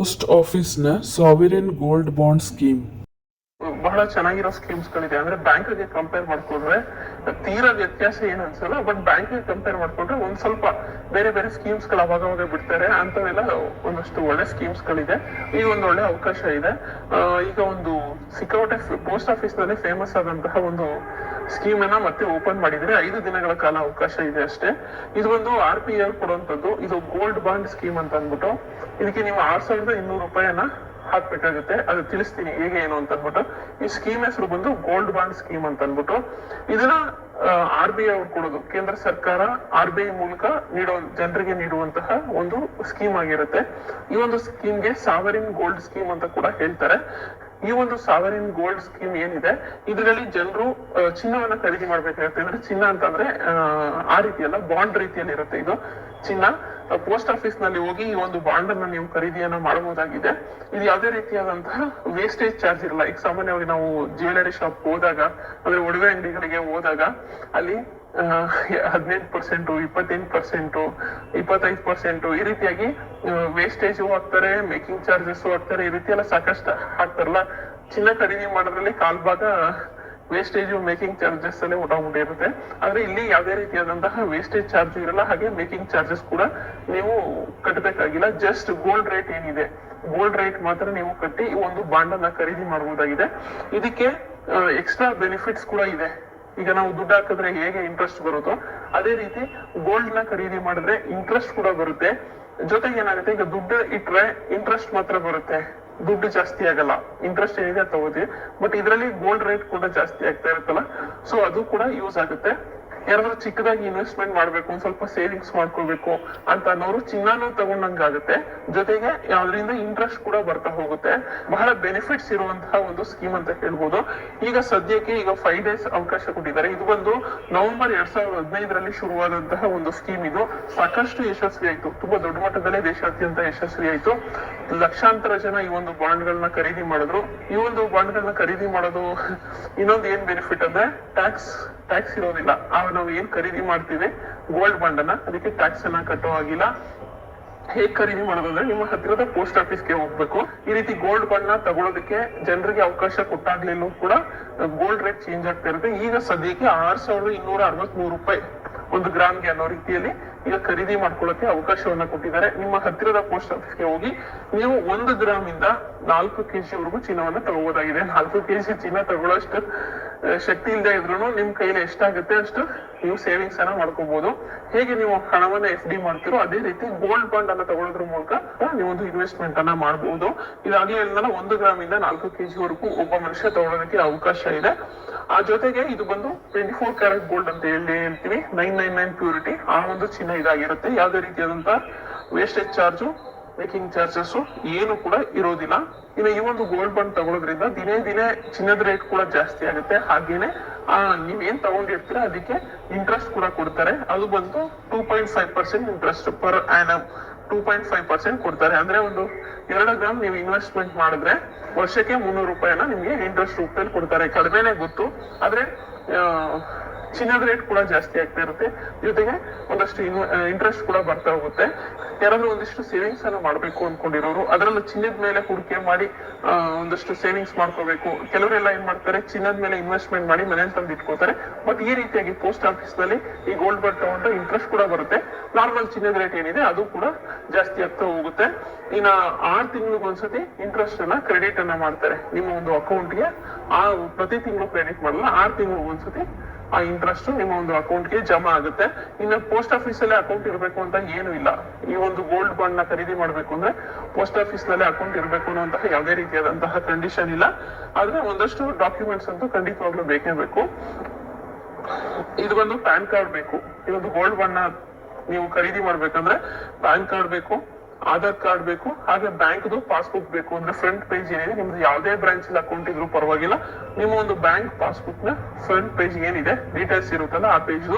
Post ಆಫೀಸ್ನ sovereign gold bond scheme ಬಹಳ ಚೆನ್ನಾಗಿರೋ ಸ್ಕೀಮ್ಸ್ ಗಳಿದೆ ಅಂದ್ರೆ ಬ್ಯಾಂಕ್ಗೆ ಕಂಪೇರ್ ಮಾಡ್ಕೊಂಡ್ರೆ ತೀರಾ ವ್ಯತ್ಯಾಸ ಏನ್ ಅನ್ಸಲ್ಲ ಬಟ್ ಬ್ಯಾಂಕ್ಗೆ ಕಂಪೇರ್ ಮಾಡ್ಕೊಂಡ್ರೆ ಒಂದ್ ಸ್ವಲ್ಪ ಬೇರೆ ಬೇರೆ ಸ್ಕೀಮ್ಸ್ಗಳು ಅವಾಗ ಅವಾಗ ಬಿಡ್ತಾರೆ. ಅಂತವೆಲ್ಲ ಒಂದಷ್ಟು ಒಳ್ಳೆ ಸ್ಕೀಮ್ಸ್ ಗಳಿದೆ ಈಗ ಒಂದು ಒಳ್ಳೆ ಅವಕಾಶ ಇದೆ. ಈಗ ಒಂದು ಸಿಕ್ಕೋಟೆ ಪೋಸ್ಟ್ ಆಫೀಸ್ನಲ್ಲಿ ಫೇಮಸ್ ಆದಂತಹ ಒಂದು ಸ್ಕೀಮ್ ಅನ್ನ ಮತ್ತೆ ಓಪನ್ ಮಾಡಿದ್ರೆ ಐದು ದಿನಗಳ ಕಾಲ ಅವಕಾಶ ಇದೆ ಅಷ್ಟೇ. ಇದು ಒಂದು ಆರ್ ಪಿ ಎಲ್ ಕೊಡುವಂತದ್ದು ಇದು ಗೋಲ್ಡ್ ಬಾಂಡ್ ಸ್ಕೀಮ್ ಅಂತ ಅಂದ್ಬಿಟ್ಟು ಇದಕ್ಕೆ ನೀವು ಆರ್ ಸಾವಿರದ ಇನ್ನೂರು ರೂಪಾಯಿಯನ್ನ ಹಾಕ್ಬೇಕಾಗುತ್ತೆ. ಅದು ತಿಳಿಸ್ತೀನಿ ಹೇಗೆ ಏನು ಅಂತ ಅಂದ್ಬಿಟ್ಟು. ಈ ಸ್ಕೀಮ್ ಹೆಸರು ಬಂದು ಗೋಲ್ಡ್ ಬಾಂಡ್ ಸ್ಕೀಮ್ ಅಂತ ಅಂದ್ಬಿಟ್ಟು. ಇದನ್ನ ಆರ್ ಬಿ ಐ ಕೊಡೋದು. ಕೇಂದ್ರ ಸರ್ಕಾರ ಆರ್ ಬಿ ಐ ಮೂಲಕ ನೀಡೋ, ಜನರಿಗೆ ನೀಡುವಂತಹ ಒಂದು ಸ್ಕೀಮ್ ಆಗಿರುತ್ತೆ. ಈ ಒಂದು ಸ್ಕೀಮ್ಗೆ ಸಾವರಿನ್ ಗೋಲ್ಡ್ ಸ್ಕೀಮ್ ಅಂತ ಕೂಡ ಹೇಳ್ತಾರೆ. ಈ ಒಂದು ಸಾವರಿನ್ ಗೋಲ್ಡ್ ಸ್ಕೀಮ್ ಏನಿದೆ, ಇದರಲ್ಲಿ ಜನರು ಚಿನ್ನವನ್ನ ಖರೀದಿ ಮಾಡ್ಬೇಕಾಗುತ್ತೆ. ಅಂದ್ರೆ ಚಿನ್ನ ಅಂತಂದ್ರೆ, ಆ ರೀತಿಯಲ್ಲ ಬಾಂಡ್ ರೀತಿಯಲ್ಲಿ ಇರುತ್ತೆ ಇದು. ಚಿನ್ನ. ಪೋಸ್ಟ್ ಆಫೀಸ್ನಲ್ಲಿ ಹೋಗಿ ಈ ಒಂದು ಬಾಂಡ್ ಅನ್ನ ನೀವು ಖರೀದಿಯನ್ನ ಮಾಡಬಹುದಾಗಿದೆ. ಇದು ಯಾವುದೇ ರೀತಿಯಾದಂತಹ ವೇಸ್ಟೇಜ್ ಚಾರ್ಜ್ ಇರಲ್ಲ. ಈಗ ಸಾಮಾನ್ಯವಾಗಿ ನಾವು ಜ್ಯುವೆಲರಿ ಶಾಪ್ ಹೋದಾಗ, ಅಂದ್ರೆ ಒಡವೆ ಅಂಗಡಿಗಳಿಗೆ ಹೋದಾಗ, ಅಲ್ಲಿ ಹದಿನೈದು ಪರ್ಸೆಂಟು ಇಪ್ಪತ್ತೆಂಟು ಪರ್ಸೆಂಟು ಇಪ್ಪತ್ತೈದು ಪರ್ಸೆಂಟು ಈ ರೀತಿಯಾಗಿ ವೇಸ್ಟೇಜು ಹಾಕ್ತಾರೆ ಮೇಕಿಂಗ್ ಚಾರ್ಜಸ್ ಹಾಕ್ತಾರೆ, ಈ ರೀತಿ ಎಲ್ಲ ಸಾಕಷ್ಟು ಹಾಕ್ತಾರಲ್ಲ. ಚಿನ್ನ ಖರೀದಿ ಮಾಡೋದ್ರಲ್ಲಿ ಕಾಲ್ ಭಾಗ ವೇಸ್ಟೇಜ್ ಮೇಕಿಂಗ್ ಚಾರ್ಜಸ್ ಅಲ್ಲೇ ಇರುತ್ತೆ ಆದ್ರೆ ಇಲ್ಲಿ ಯಾವುದೇ ರೀತಿಯಾದಂತಹ ವೇಸ್ಟೇಜ್ ಚಾರ್ಜ್ ಇರಲ್ಲ. ಹಾಗೆ ಮೇಕಿಂಗ್ ಚಾರ್ಜಸ್ ಕೂಡ ನೀವು ಕಟ್ಟಬೇಕಾಗಿಲ್ಲ ಜಸ್ಟ್ ಗೋಲ್ಡ್ ರೇಟ್ ಏನಿದೆ? ಗೋಲ್ಡ್ ರೇಟ್ ಮಾತ್ರ ನೀವು ಕಟ್ಟಿ ಒಂದು ಬಾಂಡ್ ಅನ್ನ ಖರೀದಿ ಮಾಡಬಹುದಾಗಿದೆ ಇದಕ್ಕೆ ಎಕ್ಸ್ಟ್ರಾ ಬೆನಿಫಿಟ್ಸ್ ಕೂಡ ಇದೆ. ಈಗ ನಾವು ದುಡ್ಡು ಹಾಕಿದ್ರೆ ಹೇಗೆ ಇಂಟ್ರೆಸ್ಟ್ ಬರುತ್ತೋ, ಅದೇ ರೀತಿ ಗೋಲ್ಡ್ನ ಖರೀದಿ ಮಾಡಿದ್ರೆ ಇಂಟ್ರೆಸ್ಟ್ ಕೂಡ ಬರುತ್ತೆ. ಜೊತೆಗೆ ಏನಾಗುತ್ತೆ? ಈಗ ದುಡ್ಡು ಇಟ್ರೆ ಇಂಟ್ರೆಸ್ಟ್ ಮಾತ್ರ ಬರುತ್ತೆ. ದುಡ್ಡು ಜಾಸ್ತಿ ಆಗಲ್ಲ. ಇಂಟ್ರೆಸ್ಟ್ ಏನಿದೆ ತಗೋತೀವಿ. ಬಟ್ ಇದರಲ್ಲಿ ಗೋಲ್ಡ್ ರೇಟ್ ಕೂಡ ಜಾಸ್ತಿ ಆಗ್ತಾ ಇರುತ್ತಲ್ಲ. ಸೊ ಅದು ಕೂಡ ಯೂಸ್ ಆಗುತ್ತೆ. ಯಾರಾದ್ರೂ ಚಿಕ್ಕದಾಗಿ ಇನ್ವೆಸ್ಟ್ಮೆಂಟ್ ಮಾಡ್ಬೇಕು ಒಂದ್ ಸ್ವಲ್ಪ ಸೇವಿಂಗ್ಸ್ ಮಾಡ್ಕೋಬೇಕು ಅಂತ ಅನ್ನೋರು ಚಿನ್ನಾನು ತಗೊಂಡಂಗಾಗುತ್ತೆ. ಜೊತೆಗೆ ಅದರಿಂದ ಇಂಟ್ರೆಸ್ಟ್ ಕೂಡ ಬರ್ತಾ ಹೋಗುತ್ತೆ. ಬಹಳ ಬೆನಿಫಿಟ್ಸ್ ಇರುವಂತಹ ಒಂದು ಸ್ಕೀಮ್ ಅಂತ ಹೇಳ್ಬೋದು. ಈಗ ಸದ್ಯಕ್ಕೆ ಈಗ ಫೈವ್ ಡೇಸ್ ಅವಕಾಶ ಕೊಟ್ಟಿದ್ದಾರೆ. ಇದು ಬಂದು ನವೆಂಬರ್ ಎರಡ್ ಸಾವಿರದ ಹದಿನೈದರಲ್ಲಿ ಶುರುವಾದಂತಹ ಒಂದು ಸ್ಕೀಮ್ ಇದು. ಸಾಕಷ್ಟು ಯಶಸ್ವಿ ಆಯ್ತು. ತುಂಬಾ ದೊಡ್ಡ ಮಟ್ಟದಲ್ಲೇ ದೇಶಾದ್ಯಂತ ಯಶಸ್ವಿ ಆಯ್ತು. ಲಕ್ಷಾಂತರ ಜನ ಈ ಒಂದು ಬಾಂಡ್ ಗಳನ್ನ ಖರೀದಿ ಮಾಡಿದ್ರು. ಈ ಒಂದು ಬಾಂಡ್ ಗಳನ್ನ ಖರೀದಿ ಮಾಡೋದು ಇನ್ನೊಂದು ಏನ್ ಬೆನಿಫಿಟ್ ಅಂದ್ರೆ ಟ್ಯಾಕ್ಸ್ ಟ್ಯಾಕ್ಸ್ ಇರೋದಿಲ್ಲ. ಆ ನಾವು ಏನ್ ಖರೀದಿ ಮಾಡ್ತೀವಿ? ಗೋಲ್ಡ್ ಬಾಂಡ್ ಅನ್ನ ಅದಕ್ಕೆ ಟ್ಯಾಕ್ಸ್ ಅನ್ನ ಕಟ್ಟೋ ಆಗಿಲ್ಲ ಹೇಗ್ ಖರೀದಿ ಮಾಡೋದಂದ್ರೆ ನಿಮ್ಮ ಹತ್ತಿರದ ಪೋಸ್ಟ್ ಆಫೀಸ್ಗೆ ಹೋಗ್ಬೇಕು. ಈ ರೀತಿ ಗೋಲ್ಡ್ ಬಾಂಡ್ನ ಜನರಿಗೆ ಅವಕಾಶ ಕೊಟ್ಟಾಗ್ಲಿಲ್ಲ ಕೂಡ ಗೋಲ್ಡ್ ರೇಟ್ ಚೇಂಜ್ ಆಗ್ತಾ ಇರುತ್ತೆ. ಈಗ ಸದ್ಯಕ್ಕೆ ಆರ್ ಸಾವಿರದ ಇನ್ನೂರ ಅರವತ್ಮೂರು ರೂಪಾಯಿ ಒಂದು ಗ್ರಾಮ್ಗೆ ಅನ್ನೋ ರೀತಿಯಲ್ಲಿ ಈಗ ಖರೀದಿ ಮಾಡ್ಕೊಳ್ಳೋಕೆ ಅವಕಾಶವನ್ನ ಕೊಟ್ಟಿದ್ದಾರೆ. ನಿಮ್ಮ ಹತ್ತಿರದ ಪೋಸ್ಟ್ ಆಫೀಸ್ಗೆ ಹೋಗಿ ನೀವು ಒಂದು ಗ್ರಾಮ್ ಇಂದ ನಾಲ್ಕು ಕೆಜಿ ವರೆಗೂ ಚಿನ್ನವನ್ನ ತಗೋಬಹುದಾಗಿದೆ ನಾಲ್ಕು ಕೆಜಿ ಚಿನ್ನ ತಗೊಳ್ಳೋಷ್ಟು ಶಕ್ತಿ ಇಲ್ಲದೆ ಇದ್ರು ನಿಮ್ ಕೈಲಿ ಎಷ್ಟಾಗುತ್ತೆ ಅಷ್ಟು ನೀವು ಸೇವಿಂಗ್ಸ್ ಅನ್ನ ಮಾಡ್ಕೋಬಹುದು ಹೇಗೆ ನೀವು ಹಣವನ್ನ ಎಫ್ ಡಿ ಮಾಡ್ತೀರೋ ಅದೇ ರೀತಿ ಗೋಲ್ಡ್ ಬಾಂಡ್ ಅನ್ನ ತಗೊಳ್ಳೋದ್ರ ಮೂಲಕ ನೀವೊಂದು ಇನ್ವೆಸ್ಟ್ಮೆಂಟ್ ಅನ್ನ ಮಾಡಬಹುದು ಇದಾಗ್ಲೇ ಹೇಳಿದ್ನಲ್ಲ, ಒಂದು ಗ್ರಾಮ್ ಇಂದ ನಾಲ್ಕು ಕೆಜಿ ವರೆಗೂ ಒಬ್ಬ ಮನುಷ್ಯ ತಗೊಳೋದಕ್ಕೆ ಅವಕಾಶ ಇದೆ. ಆ ಜೊತೆಗೆ ಇದು ಬಂದು ಟ್ವೆಂಟಿ ಫೋರ್ ಕ್ಯಾರೆಟ್ ಗೋಲ್ಡ್ ಅಂತ ಹೇಳಿ ಹೇಳ್ತೀವಿ. ನೈನ್ ನೈನ್ ನೈನ್ ಪ್ಯೂರಿಟಿ ಆ ಒಂದು ಚಿನ್ನ ಇದಾಗಿರುತ್ತೆ. ಯಾವುದೇ ರೀತಿಯಾದಂತ ವೇಸ್ಟೇಜ್ ಚಾರ್ಜು ಮೇಕಿಂಗ್ ಚಾರ್ಜಸ್ ಏನು ಕೂಡ ಇರೋದಿಲ್ಲ. ಇನ್ನು ಈ ಒಂದು ಗೋಲ್ಡ್ ಬಾಂಡ್ ತಗೊಳ್ಳೋದ್ರಿಂದ ದಿನೇ ದಿನೇ ಚಿನ್ನದ ರೇಟ್ ಕೂಡ ಜಾಸ್ತಿ ಆಗುತ್ತೆ. ಹಾಗೇನೆ ನೀವೇನ್ ತಗೊಂಡಿರ್ತೀರ ಅದಕ್ಕೆ ಇಂಟ್ರೆಸ್ಟ್ ಕೂಡ ಕೊಡ್ತಾರೆ. ಅದು ಬಂದು two point five percent interest per annum two point five percent ಕೊಡ್ತಾರೆ. ಅಂದ್ರೆ ಒಂದು ಎರಡು ಗ್ರಾಮ್ ನೀವು ಇನ್ವೆಸ್ಟ್ಮೆಂಟ್ ಮಾಡಿದ್ರೆ ವರ್ಷಕ್ಕೆ ಮುನ್ನೂರು ರೂಪಾಯಿನ ನಿಮ್ಗೆ ಇಂಟ್ರೆಸ್ಟ್ ರೂಪದಲ್ಲಿ ಕೊಡ್ತಾರೆ. ಕಡಿಮೆನೆ ಗೊತ್ತು. ಆದ್ರೆ ಚಿನ್ನದ ರೇಟ್ ಕೂಡ ಜಾಸ್ತಿ ಆಗ್ತಾ ಇರುತ್ತೆ. ಜೊತೆಗೆ ಒಂದಷ್ಟು ಇಂಟ್ರೆಸ್ಟ್ ಕೂಡ ಬರ್ತಾ ಹೋಗುತ್ತೆ. ಯಾರಾದ್ರೂ ಒಂದಿಷ್ಟು ಸೇವಿಂಗ್ಸ್ ಅನ್ನ ಮಾಡ್ಬೇಕು ಅನ್ಕೊಂಡಿರೋರು, ಅದರಲ್ಲೂ ಚಿನ್ನದ ಮೇಲೆ ಹೂಡಿಕೆ ಮಾಡಿ ಒಂದಷ್ಟು ಸೇವಿಂಗ್ಸ್ ಮಾಡ್ಕೋಬೇಕು. ಕೆಲವರೆಲ್ಲ ಏನ್ ಮಾಡ್ತಾರೆ, ಚಿನ್ನದ ಮೇಲೆ ಇನ್ವೆಸ್ಟ್ಮೆಂಟ್ ಮಾಡಿ ಮನೇಲಿ ತಂದು ಇಟ್ಕೋತಾರೆ. ಬಟ್ ಈ ರೀತಿಯಾಗಿ ಪೋಸ್ಟ್ ಆಫೀಸ್ನಲ್ಲಿ ಈ ಗೋಲ್ಡ್ ಬಾಂಡ್ ತಗೊಂಡ್ರೆ ಇಂಟ್ರೆಸ್ಟ್ ಕೂಡ ಬರುತ್ತೆ. ನಾರ್ಮಲ್ ಚಿನ್ನದ ರೇಟ್ ಏನಿದೆ, ಅದು ಕೂಡ ಜಾಸ್ತಿ ಆಗ್ತಾ ಹೋಗುತ್ತೆ. ಇನ್ನ ಆರ್ ತಿಂಗಳಿಗೆ ಒಂದ್ಸತಿ ಇಂಟ್ರೆಸ್ಟ್ ಅನ್ನ ಕ್ರೆಡಿಟ್ ಅನ್ನ ಮಾಡ್ತಾರೆ. ನಿಮ್ಮ ಒಂದು ಅಕೌಂಟ್ಗೆ ಆ ಪ್ರತಿ ತಿಂಗಳು ಕ್ರೆಡಿಟ್ ಮಾಡಲ್ಲ, ಆರ್ ತಿಂಗಳು ಒಂದ್ಸತಿ ಆ ಇಂಟ್ರೆಸ್ಟ್ ನಿಮ್ಮ ಒಂದು ಅಕೌಂಟ್ಗೆ ಜಮಾ ಆಗುತ್ತೆ. ಇನ್ನು ಪೋಸ್ಟ್ ಆಫೀಸ್ ಅಲ್ಲಿ ಅಕೌಂಟ್ ಇರಬೇಕು ಅಂತ ಏನು ಇಲ್ಲ. ಈ ಒಂದು ಗೋಲ್ಡ್ ಬಾಂಡ್ನ ಖರೀದಿ ಮಾಡಬೇಕು ಅಂದ್ರೆ ಪೋಸ್ಟ್ ಆಫೀಸ್ನಲ್ಲಿ ಅಕೌಂಟ್ ಇರಬೇಕು ಅನ್ನುವಂತಹ ಯಾವುದೇ ರೀತಿಯಾದಂತಹ ಕಂಡೀಷನ್ ಇಲ್ಲ. ಆದ್ರೆ ಒಂದಷ್ಟು ಡಾಕ್ಯುಮೆಂಟ್ಸ್ ಅಂತೂ ಖಂಡಿತವಾಗ್ಲೂ ಬೇಕೇ ಬೇಕು. ಇದು ಬಂದು ಪ್ಯಾನ್ ಕಾರ್ಡ್ ಬೇಕು. ಈ ಒಂದು ಗೋಲ್ಡ್ ಬಾಂಡ್ನ ನೀವು ಖರೀದಿ ಮಾಡ್ಬೇಕಂದ್ರೆ ಪ್ಯಾನ್ ಕಾರ್ಡ್ ಬೇಕು. ಆಧಾರ್ ಕಾರ್ಡ್ ಬೇಕು, ಹಾಗೆ ಬ್ಯಾಂಕ್ದು ಪಾಸ್ಬುಕ್ ಬೇಕು. ಅಂದ್ರೆ ಫ್ರಂಟ್ ಪೇಜ್ ಏನಿದೆ, ನಿಮ್ದು ಯಾವುದೇ ಬ್ರಾಂಚ್ ಅಲ್ಲಿ ಅಕೌಂಟ್ ಇದ್ರೂ ಪರವಾಗಿಲ್ಲ. ನಿಮ್ಮ ಒಂದು ಬ್ಯಾಂಕ್ ಪಾಸ್ಬುಕ್ನ ಫ್ರಂಟ್ ಪೇಜ್ ಏನಿದೆ ಡೀಟೇಲ್ಸ್ ಇರುತ್ತಲ್ಲ, ಆ ಪೇಜ್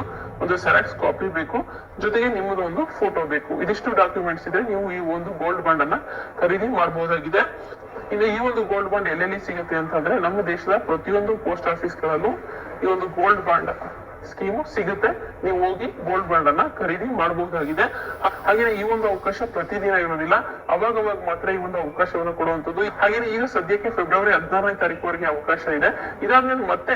ಒಂದು ಸೆರಾಕ್ಸ್ ಕಾಪಿ ಬೇಕು. ಜೊತೆಗೆ ನಿಮ್ಮದು ಒಂದು ಫೋಟೋ ಬೇಕು. ಇದಿಷ್ಟು ಡಾಕ್ಯುಮೆಂಟ್ಸ್ ಇದೆ ನೀವು ಈ ಒಂದು ಗೋಲ್ಡ್ ಬಾಂಡ್ ಅನ್ನ ಖರೀದಿ ಮಾಡಬಹುದಾಗಿದೆ ಇನ್ನು ಈ ಒಂದು ಗೋಲ್ಡ್ ಬಾಂಡ್ ಎಲ್ಲೆಲ್ಲಿ ಸಿಗುತ್ತೆ ಅಂತಂದ್ರೆ ನಮ್ಮ ದೇಶದ ಪ್ರತಿಯೊಂದು ಪೋಸ್ಟ್ ಆಫೀಸ್ ಗಳಲ್ಲೂ ಈ ಒಂದು ಗೋಲ್ಡ್ ಬಾಂಡ್ ಸ್ಕೀಮು ಸಿಗುತ್ತೆ. ನೀವು ಹೋಗಿ ಗೋಲ್ಡ್ ಬಾಂಡ್ ಅನ್ನ ಖರೀದಿ ಮಾಡಬಹುದಾಗಿದೆ. ಹಾಗೆ ಈ ಒಂದು ಅವಕಾಶ ಪ್ರತಿದಿನ ಇರೋದಿಲ್ಲ. ಅವಾಗ ಅವಾಗ ಮಾತ್ರ ಈ ಒಂದು ಅವಕಾಶವನ್ನು ಕೊಡುವಂತದ್ದು ಹಾಗೆ ಈಗ ಸದ್ಯಕ್ಕೆ ಫೆಬ್ರವರಿ ಹದಿನಾರನೇ ತಾರೀಕುವರೆಗೆ ಅವಕಾಶ ಇದೆ. ಇದಾದ್ಮೇಲೆ ಮತ್ತೆ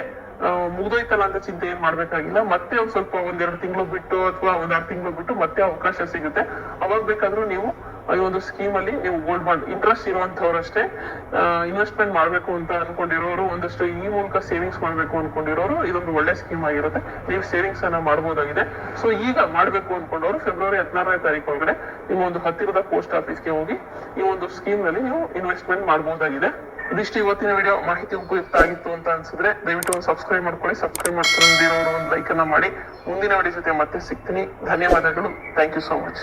ಮುಗ್ದೋಯ್ತಲ್ಲ ಅಂತ ಚಿಂತೆ ಏನ್ ಮಾಡ್ಬೇಕಾಗಿಲ್ಲ. ಮತ್ತೆ ಒಂದ್ ಸ್ವಲ್ಪ ಒಂದೆರಡು ತಿಂಗಳು ಬಿಟ್ಟು ಅಥವಾ ಒಂದ್ ಆರು ತಿಂಗಳು ಬಿಟ್ಟು ಮತ್ತೆ ಅವಕಾಶ ಸಿಗುತ್ತೆ. ಅವಾಗ ಬೇಕಾದ್ರೂ ನೀವು ಈ ಒಂದು ಸ್ಕೀಮ್ ಅಲ್ಲಿ ನೀವು ಗೋಲ್ಡ್ ಬಾಂಡ್ ಇಂಟ್ರೆಸ್ಟ್ ಇರುವಂತವರಷ್ಟೇ ಇನ್ವೆಸ್ಟ್ಮೆಂಟ್ ಮಾಡ್ಬೇಕು ಅಂತ ಅನ್ಕೊಂಡಿರೋರು ಒಂದಷ್ಟು ಈ ಮೂಲಕ ಸೇವಿಂಗ್ಸ್ ಮಾಡ್ಬೇಕು ಅನ್ಕೊಂಡಿರೋರು ಇದೊಂದು ಒಳ್ಳೆ ಸ್ಕೀಮ್ ಆಗಿರುತ್ತೆ. ನೀವು ಸೇವಿಂಗ್ಸ್ ಅನ್ನ ಮಾಡಬಹುದಾಗಿದೆ ಸೊ ಈಗ ಮಾಡ್ಬೇಕು ಅನ್ಕೊಂಡವರು ಫೆಬ್ರವರಿ ಹದಿನಾರನೇ ತಾರೀಕು ಒಳಗಡೆ ನಿಮ್ಮ ಒಂದು ಹತ್ತಿರದ ಪೋಸ್ಟ್ ಆಫೀಸ್ಗೆ ಹೋಗಿ ಈ ಒಂದು ಸ್ಕೀಮ್ನಲ್ಲಿ ನೀವು ಇನ್ವೆಸ್ಟ್ಮೆಂಟ್ ಮಾಡಬಹುದಾಗಿದೆ ಇದಿಷ್ಟು ಇವತ್ತಿನ ವಿಡಿಯೋ ಮಾಹಿತಿ ಉಪಯುಕ್ತ ಆಗಿತ್ತು ಅಂತ ಅನ್ಸಿದ್ರೆ ದಯವಿಟ್ಟು ಒಂದು ಸಬ್ಸ್ಕ್ರೈಬ್ ಮಾಡ್ಕೊಳ್ಳಿ. ಸಬ್ಸ್ಕ್ರೈಬ್ ಮಾಡ್ಕೊಂಡಿರೋರು ಒಂದು ಲೈಕ್ ಅನ್ನ ಮಾಡಿ. ಮುಂದಿನ ವಿಡಿಯೋ ಜೊತೆ ಮತ್ತೆ ಸಿಗ್ತೀನಿ. ಧನ್ಯವಾದಗಳು. Thank you so much